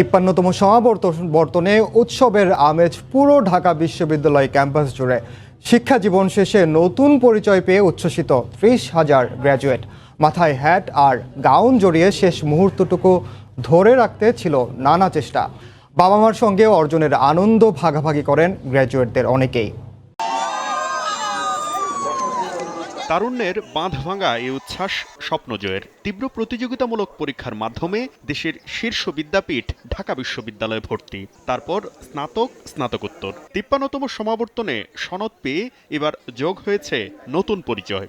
তিপ্পান্নতম সমাবর্তনে উৎসবের আমেজ পুরো ঢাকা বিশ্ববিদ্যালয় ক্যাম্পাস জুড়ে। শিক্ষা জীবন শেষে নতুন পরিচয় পেয়ে উচ্ছ্বসিত ত্রিশ হাজার গ্র্যাজুয়েট। মাথায় হ্যাট আর গাউন জড়িয়ে শেষ মুহূর্তটুকু ধরে রাখতে ছিল নানা চেষ্টা। বাবা মার সঙ্গে অর্জনের আনন্দ ভাগাভাগি করেন গ্র্যাজুয়েটদের অনেকেই। তারুণ্যের বাঁধ ভাঙা এই উচ্ছ্বাস স্বপ্নজয়ের। তীব্র প্রতিযোগিতামূলক পরীক্ষার মাধ্যমে দেশের শীর্ষ বিদ্যাপীঠ ঢাকা বিশ্ববিদ্যালয়ে ভর্তি। তারপর স্নাতক, স্নাতকোত্তর। তিপ্পান্নতম সমাবর্তনে সনদ পেয়ে এবার যোগ হয়েছে নতুন পরিচয়।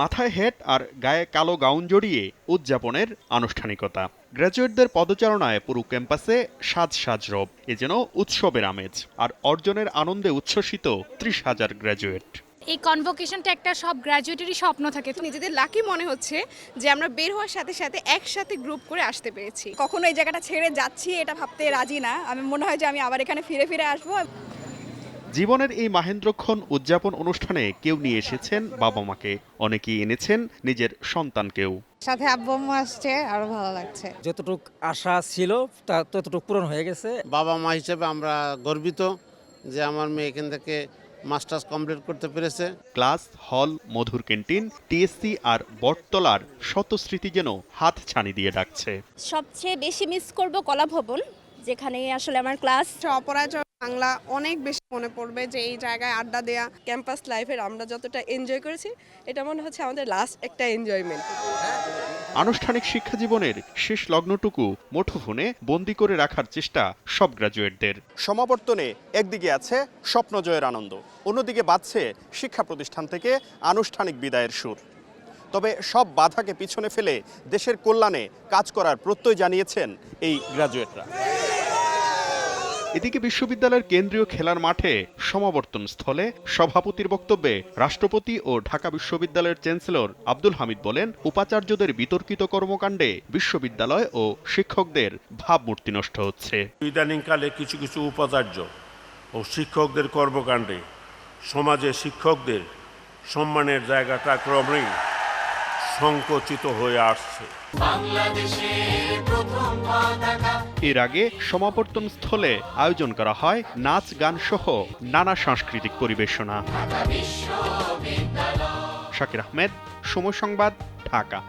মাথায় হেট আর গায়ে কালো গাউন জড়িয়ে উদযাপনের আনুষ্ঠানিকতা। গ্র্যাজুয়েটদের পদচারণায় পুরো ক্যাম্পাসে সাজ সাজ রব এ যেন উৎসবের আমেজ। আর অর্জনের আনন্দে উচ্ছ্বসিত ত্রিশ হাজার গ্র্যাজুয়েট এই কনভোকেশনটা একটা সব গ্র্যাজুয়েটেরই স্বপ্ন থাকে। তো নিজেদের লাকি মনে হচ্ছে যে আমরা বের হওয়ার সাথে সাথে একসাথে গ্রুপ করে আসতে পেরেছি। কখনো এই জায়গাটা ছেড়ে যাচ্ছি এটা ভাবতে রাজি না। আমি মনে হয় যে আমি আবার এখানে ফিরে ফিরে আসব। জীবনের এই মাহেন্দ্রক্ষণ উদযাপন অনুষ্ঠানে কেউ নিয়ে এসেছেন বাবা মাকে। অনেকেই এনেছেন নিজের সন্তানকেও। সাথে আব্বু আম্মু আসছে আরও ভালো লাগছে। যতটুক আশা ছিল তা ততটুক পূরণ হয়ে গেছে। বাবা মা হিসেবে আমরা গর্বিত যে আমার মেয়ে এখান থেকে মাস্টার্স কমপ্লিট করতে পেরেছে। ক্লাস হল মধুর ক্যান্টিন টিএসসি আর বটতলার শত স্মৃতি যেন হাত ছানি দিয়ে ডাকছে। সবচেয়ে বেশি মিস করব কলা ভবন যেখানে আসলে আমার ক্লাস অপরাজয় বাংলা অনেক বেশি মনে পড়বে যে এই জায়গায় আড্ডা দেয়া ক্যাম্পাস লাইফের আমরা যতটা এনজয় করেছি এটা মনে হচ্ছে আমাদের লাস্ট একটা এনজয়মেন্ট আনুষ্ঠানিক শিক্ষা জীবনের শেষ লগ্নটুকু মুঠোফোনে বন্দি করে রাখার চেষ্টা সব গ্রাজুয়েটদের। সমাবর্তনে একদিকে আছে স্বপ্ন জয়ের আনন্দ, অন্যদিকে বাজছে শিক্ষা প্রতিষ্ঠান থেকে আনুষ্ঠানিক বিদায়ের সুর। তবে সব বাধাকে পিছনে ফেলে দেশের কল্যাণে কাজ করার প্রত্যয় জানিয়েছেন এই গ্রাজুয়েটরা। এদিকে বিশ্ববিদ্যালয়ের কেন্দ্রীয় খেলার মাঠে সমাবর্তন স্থলে সভাপতির বক্তব্যে রাষ্ট্রপতি ও ঢাকা বিশ্ববিদ্যালয়ের চ্যান্সেলর আব্দুল হামিদ বলেন, উপাচার্যদের বিতর্কিত কর্মকাণ্ডে বিশ্ববিদ্যালয় ও শিক্ষকদের ভাবমূর্তি নষ্ট হচ্ছে। ইদানিংকালে কিছু কিছু উপাচার্য ও শিক্ষকদের কর্মকাণ্ডে সমাজে শিক্ষকদের সম্মানের জায়গাটা ক্রমেই সংকুচিত হয়ে আসছে। এর আগে সমাবর্তন স্থলে আয়োজন করা হয় নাচ গান সহ নানা সাংস্কৃতিক পরিবেশনা। শাকির আহমেদ সময় সংবাদ ঢাকা।